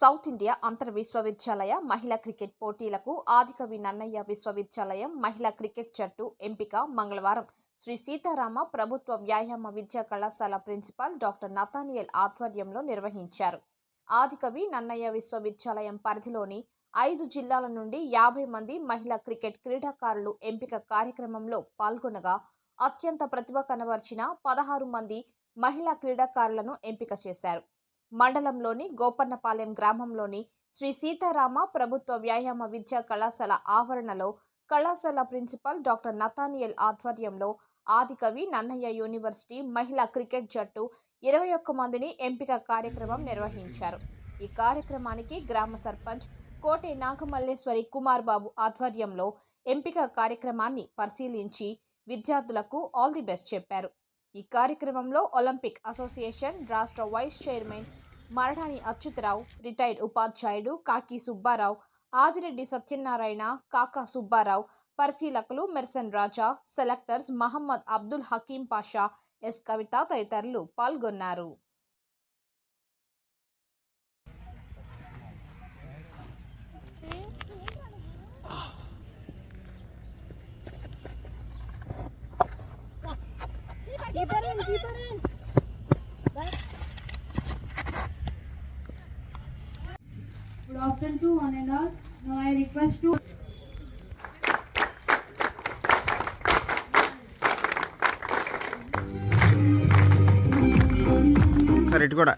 South India అంతర్ విశ్వవిద్యాలయ మహిళా క్రికెట్ పోటీలకు ఆదికవి నన్నయ్య విశ్వవిద్యాలయం మహిళా క్రికెట్ జట్టు ఎంపిక మంగళవారం. శ్రీ సీతారామ ప్రభుత్వ వ్యాయామ విద్యా కళాశాల ప్రిన్సిపాల్ డాక్టర్ నతానియల్ ఆధ్వర్యంలో నిర్వహించారు. ఆదికవి నన్నయ్య విశ్వవిద్యాలయం పరిధిలోని ఐదు జిల్లాల నుండి యాభై మంది మహిళా క్రికెట్ క్రీడాకారులు ఎంపిక కార్యక్రమంలో పాల్గొనగా అత్యంత ప్రతిభ కనబర్చిన పదహారు మంది మహిళా క్రీడాకారులను ఎంపిక చేశారు. మండలంలోని గోపన్నపాలెం గ్రామంలోని శ్రీ సీతారామ ప్రభుత్వ వ్యాయామ విద్యా కళాశాల ఆవరణలో కళాశాల ప్రిన్సిపల్ డాక్టర్ నతానియల్ ఆధ్వర్యంలో ఆదికవి నన్నయ్య యూనివర్సిటీ మహిళా క్రికెట్ జట్టు ఇరవై ఒక్క మందిని ఎంపిక కార్యక్రమం నిర్వహించారు. ఈ కార్యక్రమానికి గ్రామ సర్పంచ్ కోటే నాగమల్లేశ్వరి కుమార్ బాబు ఆధ్వర్యంలో ఎంపిక కార్యక్రమాన్ని పరిశీలించి విద్యార్థులకు ఆల్ ది బెస్ట్ చెప్పారు. ఈ కార్యక్రమంలో ఒలింపిక్ అసోసియేషన్ రాష్ట్ర vice chairman Marathani Achyutarao retired ఉపాధ్యాయుడు కాకి సుబ్బారావు ఆదిరెడ్డి సత్యనారాయణ కాకా సుబ్బారావు పరిశీలకులు Merson Raja selectors Mohammad Abdul Hakeem Pasha S Kavitha తదితరులు పాల్గొన్నారు Deeper in, deeper in. Afternoon to one and all. Now I request to sir ఇటు కూడా.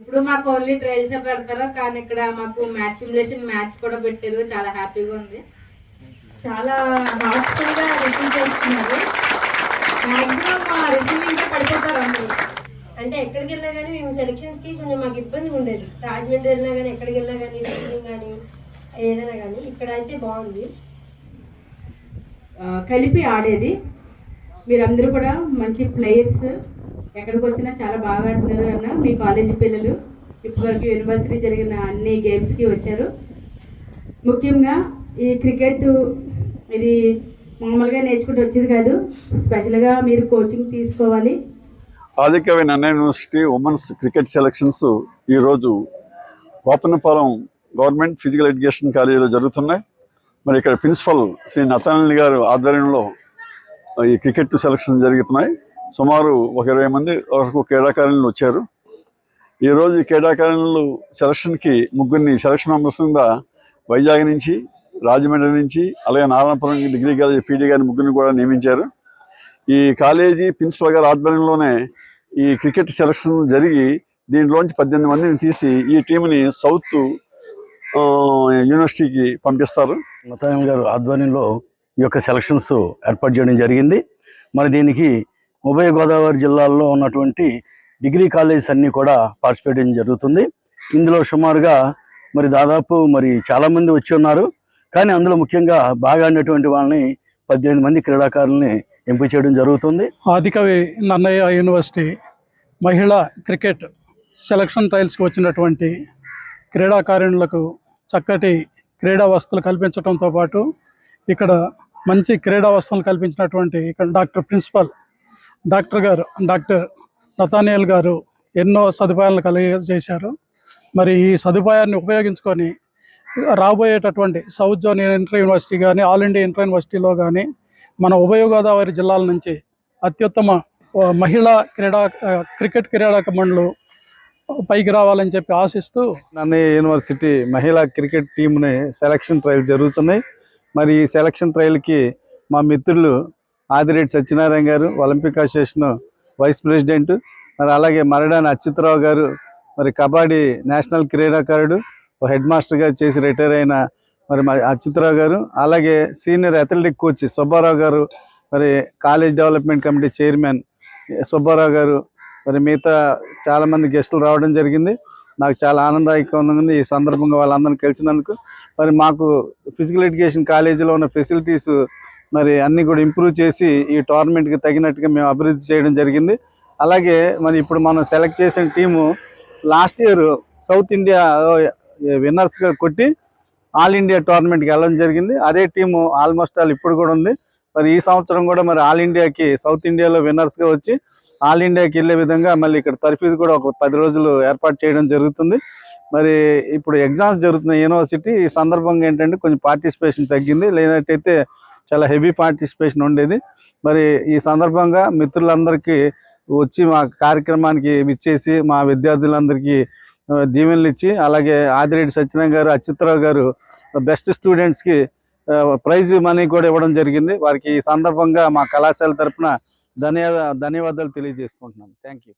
ఇప్పుడు మాకు ఓన్లీ ట్రైల్స్ పెడతారు కానీ ఇక్కడ మాకు మ్యాచ్ సిమ్యులేషన్ మ్యాచ్ కూడా పెట్టారు. చాలా హ్యాపీగా ఉంది. చాలా హార్ట్ఫుల్గా రిసీవ్ చేస్తున్నారు. మా రిసీవింగ్ పడిపోతారు అందరూ. అంటే ఎక్కడికి వెళ్ళినా కానీ మేము సెలక్షన్స్కి కొంచెం మాకు ఇబ్బంది ఉండేది. రాజమండ్రి వెళ్ళినా కానీ ఎక్కడికి వెళ్ళినా కానీ రిసీవింగ్ కానీ ఏదైనా కానీ ఇక్కడ అయితే బాగుంది. కలిపి ఆడేది. మీరందరూ కూడా మంచి ప్లేయర్స్. ఎక్కడికి వచ్చినా చాలా బాగా ఆడుతున్నారు అన్న మీ కాలేజీ పిల్లలు. ఇప్పటివరకు యూనివర్సిటీ జరిగిన అన్ని గేమ్స్కి వచ్చారు. ముఖ్యంగా ఈ క్రికెట్ ఇది మామూలుగా నేర్చుకుంటూ వచ్చేది కాదు. స్పెషల్గా మీరు కోచింగ్ తీసుకోవాలి. ఆదికవి అన్న యూనివర్సిటీ ఉమెన్స్ క్రికెట్ సెలక్షన్స్ ఈరోజు గోపన్నపాలెం గవర్నమెంట్ ఫిజికల్ ఎడ్యుకేషన్ కాలేజీలో జరుగుతున్నాయి. మరి ఇక్కడ ప్రిన్సిపల్ శ్రీ నతానల్లి గారు ఆధ్వర్యంలో ఈ క్రికెట్ సెలక్షన్ జరుగుతున్నాయి. సుమారు ఒక ఇరవై మంది వరకు క్రీడాకారులు వచ్చారు. ఈరోజు ఈ క్రీడాకారులు సెలక్షన్కి ముగ్గురిని సెలక్షన్ మెంబర్స్ కింద వైజాగ్ నుంచి రాజమండ్రి నుంచి అలాగే నారాయణపురం డిగ్రీ కాలేజీ పీడీ గారి ముగ్గురిని కూడా నియమించారు. ఈ కాలేజీ ప్రిన్సిపల్ గారి ఆధ్వర్యంలోనే ఈ క్రికెట్ సెలక్షన్ జరిగి దీంట్లోంచి పద్దెనిమిది మందిని తీసి ఈ టీంని సౌత్ యూనివర్సిటీకి పంపిస్తారు. నతాయం గారు ఆధ్వర్యంలో ఈ యొక్క సెలక్షన్స్ ఏర్పాటు చేయడం జరిగింది. మరి దీనికి ఉభయ గోదావరి జిల్లాల్లో ఉన్నటువంటి డిగ్రీ కాలేజెస్ అన్నీ కూడా పార్టిసిపేట్ చేయడం జరుగుతుంది. ఇందులో సుమారుగా మరి దాదాపు మరి చాలామంది వచ్చి ఉన్నారు. కానీ అందులో ముఖ్యంగా బాగా ఆడినటువంటి వాళ్ళని పద్దెనిమిది మంది క్రీడాకారుల్ని ఎంపిక చేయడం జరుగుతుంది. ఆదికవి నన్నయ్య యూనివర్సిటీ మహిళా క్రికెట్ సెలక్షన్ ట్రయల్స్కి వచ్చినటువంటి క్రీడాకారుణులకు చక్కటి క్రీడా వసతులు కల్పించడంతో పాటు ఇక్కడ మంచి క్రీడా వస్తువులు కల్పించినటువంటి ఇక్కడ doctor principal doctor garu doctor Nathaniel garu ఎన్నో సదుపాయాలను కలిగజేశారు. మరి ఈ సదుపాయాన్ని ఉపయోగించుకొని రాబోయేటటువంటి సౌత్ జోన్ ఇంటర్ యూనివర్సిటీ కానీ ఆల్ ఇండియా ఇంటర్ యూనివర్సిటీలో కానీ మన ఉభయ గోదావరి జిల్లాల నుంచి అత్యుత్తమ మహిళా క్రీడా క్రికెట్ క్రీడాకమణులు మండలు పైకి రావాలని చెప్పి ఆశిస్తూ నన్ను యూనివర్సిటీ మహిళా క్రికెట్ టీంని సెలక్షన్ ట్రయల్ జరుగుతున్నాయి. మరి ఈ సెలక్షన్ ట్రయల్కి మా మిత్రులు ఆదిరెడ్డి సత్యనారాయణ గారు ఒలింపిక్ అసోసియేషన్ వైస్ ప్రెసిడెంట్ మరి అలాగే మరడాని అచ్యుతరావు గారు మరి కబడ్డీ నేషనల్ క్రీడాకారుడు హెడ్ మాస్టర్గా చేసి రిటైర్ అయిన మరి మా అచ్యుతరావు గారు అలాగే సీనియర్ అథ్లెటిక్ కోచ్ సుబ్బారావు గారు మరి college development committee chairman Subbarao గారు మరి మిగతా చాలామంది గెస్టులు రావడం జరిగింది. నాకు చాలా ఆనందదాయకంగా ఉంది ఈ సందర్భంగా వాళ్ళందరినీ కలిసినందుకు మరి మాకు ఫిజికల్ ఎడ్యుకేషన్ కాలేజీలో ఉన్న ఫెసిలిటీస్ మరి అన్నీ కూడా ఇంప్రూవ్ చేసి ఈ టోర్నమెంట్కి తగినట్టుగా మేము అభివృద్ధి చేయడం జరిగింది. అలాగే మరి ఇప్పుడు మనం సెలెక్ట్ చేసిన team last year south India విన్నర్స్గా కొట్టి ఆల్ ఇండియా టోర్నమెంట్కి వెళ్ళడం జరిగింది. అదే టీము ఆల్మోస్ట్ ఆల్ ఇప్పుడు కూడా ఉంది. మరి ఈ సంవత్సరం కూడా మరి ఆల్ ఇండియాకి సౌత్ ఇండియాలో విన్నర్స్గా వచ్చి ఆల్ ఇండియాకి వెళ్ళే విధంగా మళ్ళీ ఇక్కడ తర్ఫీదు కూడా ఒక పది రోజులు ఏర్పాటు చేయడం జరుగుతుంది. మరి ఇప్పుడు ఎగ్జామ్స్ జరుగుతున్న యూనివర్సిటీ ఈ సందర్భంగా ఏంటంటే కొంచెం పార్టిసిపేషన్ తగ్గింది. లేనట్టయితే చాలా హెవీ పార్టిసిపేషన్ ఉండేది. మరి ఈ సందర్భంగా మిత్రులందరికీ వచ్చి మా కార్యక్రమానికి విచ్చేసి మా విద్యార్థులందరికీ దీవెనలు ఇచ్చి అలాగే ఆదిరెడ్డి సత్యనారాయణ గారు అచ్యుతరావు గారు బెస్ట్ స్టూడెంట్స్కి ప్రైజ్ మనీ కూడా ఇవ్వడం జరిగింది. వారికి ఈ సందర్భంగా మా కళాశాల తరఫున ధన్యవాదాలు ధన్యవాదాలు తెలియజేసుకుంటున్నాను. Thank you